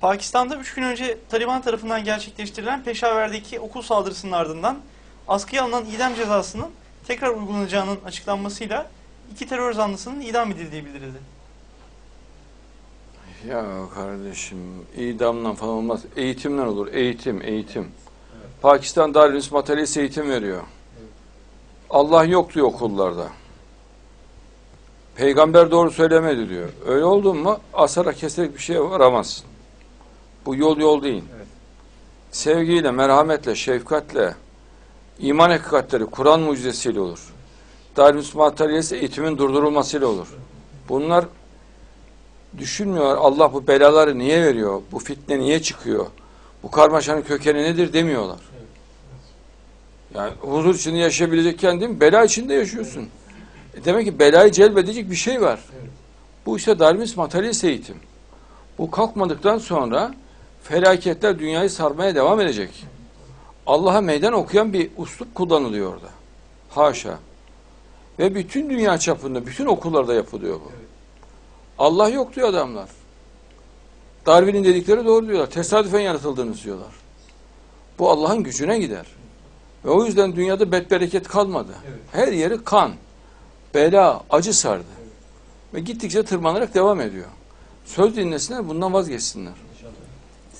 Pakistan'da 3 gün önce Taliban tarafından gerçekleştirilen Peşaver'deki okul saldırısının ardından askıya alınan idam cezasının tekrar uygulanacağının açıklanmasıyla iki terör zanlısının idam edildiği bildirildi. Ya kardeşim idamla falan olmaz. Eğitimden olur. Eğitim, eğitim. Pakistan Darülüs Materyalist eğitim veriyor. Allah yok diyor okullarda. Peygamber doğru söylemedi diyor. Öyle oldu mu asara keserek bir şeye varamazsın. Bu yol yol değil. Sevgiyle, merhametle, şefkatle, iman hakikatleri, Kur'an mucizesiyle olur. Darülüs Materyalist eğitimin durdurulmasıyla olur. Bunlar düşünmüyorlar Allah bu belaları niye veriyor? Bu fitne niye çıkıyor? Bu karmaşanın kökeni nedir demiyorlar. Yani huzur içinde yaşayabilecekken değil mi? Bela içinde yaşıyorsun. E demek ki belayı celbedecek bir şey var. Bu işte Darwinist materyalist eğitim. Bu kalkmadıktan sonra felaketler dünyayı sarmaya devam edecek. Allah'a meydan okuyan bir uslup kullanılıyor orada. Haşa. Ve bütün dünya çapında, bütün okullarda yapılıyor bu. Allah yok diyor adamlar. Darwin'in dedikleri doğru diyorlar. Tesadüfen yaratıldığınız diyorlar. Bu Allah'ın gücüne gider. Ve o yüzden dünyada betbereket kalmadı. Her yeri kan, bela, acı sardı. Ve gittikçe tırmanarak devam ediyor. Söz dinlesinler, bundan vazgeçsinler.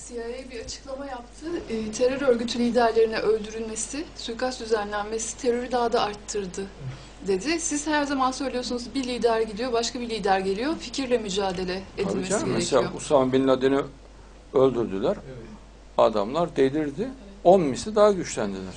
CIA bir açıklama yaptı. E, terör örgütü liderlerine öldürülmesi, suikast düzenlenmesi terörü daha da arttırdı dedi. Siz her zaman söylüyorsunuz bir lider gidiyor, başka bir lider geliyor. Fikirle mücadele edilmesi canım, gerekiyor. mesela Usama Bin Laden'i öldürdüler. Adamlar delirdi. 10 misli daha güçlendiler.